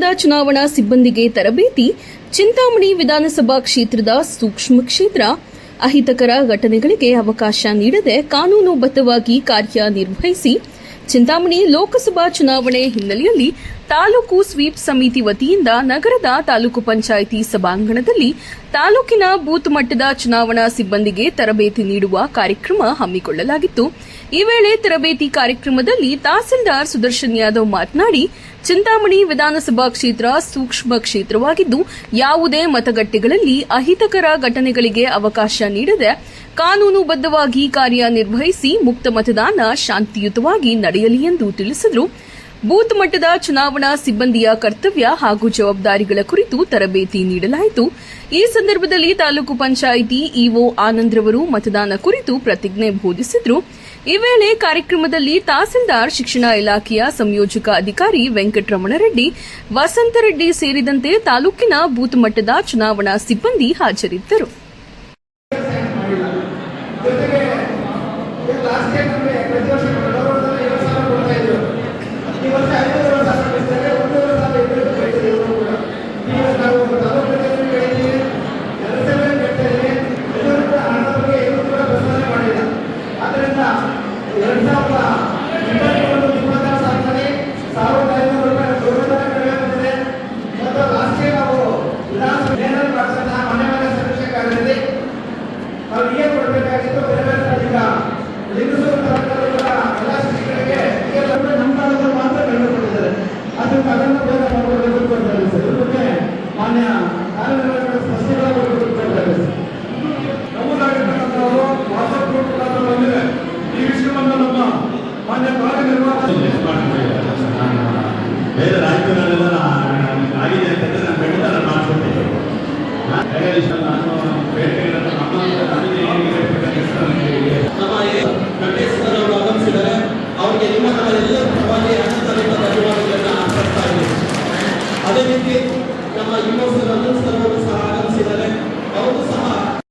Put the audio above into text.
The ಚುನಾವಣಾ ಸಿಬ್ಬಂದಿಗೆ ತರಬೇತಿ, ಚಿಂತಾಮಣಿ ವಿಧಾನಸಭಾ ಕ್ಷೇತ್ರದ ಸೂಕ್ಷ್ಮ ಕ್ಷೇತ್ರ. ಅಹಿತಕರ ಘಟನೆಗಳಿಗೆ ಅವಕಾಶ ನೀಡದೆ ಕಾನೂನುಬದ್ಧವಾಗಿ ಕಾರ್ಯನಿರ್ವಹಿಸಿ ಚಿಂತಾಮಣಿ ಲೋಕಸಭಾ ಚುನಾವಣೆ ಹಿನ್ನೆಲೆಯಲ್ಲಿ ತಾಲೂಕು ಸ್ವೀಪ್ ಸಮಿತಿ ವತಿಯಿಂದ ನಗರದ ತಾಲೂಕು ಪಂಚಾಯಿತಿ ಸಭಾಂಗಣದಲ್ಲಿ ತಾಲೂಕಿನ ಬೂತ್ ಮಟ್ಟದ ಚುನಾವಣಾ ಸಿಬ್ಬಂದಿಗೆ ತರಬೇತಿ ನೀಡುವ ಕಾರ್ಯಕ್ರಮ ಹಮ್ಮಿಕೊಳ್ಳಲಾಗಿತ್ತು. ಈ ವೇಳೆ ತರಬೇತಿ ಕಾರ್ಯಕ್ರಮದಲ್ಲಿ ತಹಸೀಲ್ದಾರ್ ಸುದರ್ಶನ್ ಯಾದವ್ ಮಾತನಾಡಿ, ಚಿಂತಾಮಣಿ ವಿಧಾನಸಭಾ ಕ್ಷೇತ್ರ ಸೂಕ್ಷ್ಮ ಕ್ಷೇತ್ರವಾಗಿದ್ದು, ಯಾವುದೇ ಮತಗಟ್ಟೆಗಳಲ್ಲಿ ಅಹಿತಕರ ಘಟನೆಗಳಿಗೆ ಅವಕಾಶ ನೀಡದೆ ಕಾನೂನುಬದ್ಧವಾಗಿ ಕಾರ್ಯನಿರ್ವಹಿಸಿ ಮುಕ್ತ ಮತದಾನ ಶಾಂತಿಯುತವಾಗಿ ನಡೆಯಲಿ ಎಂದು ತಿಳಿಸಿದರು. ಬೂತ್ ಮಟ್ಟದ ಚುನಾವಣಾ ಸಿಬ್ಬಂದಿಯ ಕರ್ತವ್ಯ ಹಾಗೂ ಜವಾಬ್ದಾರಿಗಳ ಕುರಿತು ತರಬೇತಿ ನೀಡಲಾಯಿತು. ಈ ಸಂದರ್ಭದಲ್ಲಿ ತಾಲೂಕು ಪಂಚಾಯಿತಿ ಇಒ ಆನಂದ್ರವರು ಮತದಾನ ಕುರಿತು ಪ್ರತಿಜ್ಞೆ ಬೋಧಿಸಿದರು. ಈ ವೇಳೆ ಕಾರ್ಯಕ್ರಮದಲ್ಲಿ ತಹಸೀಲ್ದಾರ್, ಶಿಕ್ಷಣ ಇಲಾಖೆಯ ಸಂಯೋಜಕ ಅಧಿಕಾರಿ ವೆಂಕಟರಮಣರೆಡ್ಡಿ, ವಸಂತರೆಡ್ಡಿ ಸೇರಿದಂತೆ ತಾಲೂಕಿನ ಬೂತ್ ಮಟ್ಟದ ಚುನಾವಣಾ ಸಿಬ್ಬಂದಿ ಹಾಜರಿದ್ದರು. ಜೊತೆಗೆ వ్యవసాయ ಬೇರೆ ರಾಜ್ಯದಲ್ಲೆಲ್ಲ ಆಗಿದೆ ಅಂತಂದ್ರೆ ನಾನು ಖಂಡಿತ ನಾನು ಮಾಡಿಸ್ಬಿಟ್ಟಿದ್ದೆ ನಾನು ಬೇಟೆಗಳನ್ನು ನಮ್ಮ ಅವರಿಗೆ ನಿಮ್ಮ ನಮ್ಮ ಎಲ್ಲ ಪರವಾಗಿ ಅನಂತರಿಂದ ಧನ್ಯವಾದಗಳನ್ನು ಅರ್ಪಿಸ್ತಾ ಇದ್ದೀವಿ ಅದೇ ರೀತಿ ನಮ್ಮ ಯುವ ಸರ್ ಅವರು ಸಹ ಆಗಮಿಸಿದ್ದಾರೆ. ಅವರು ಸಹ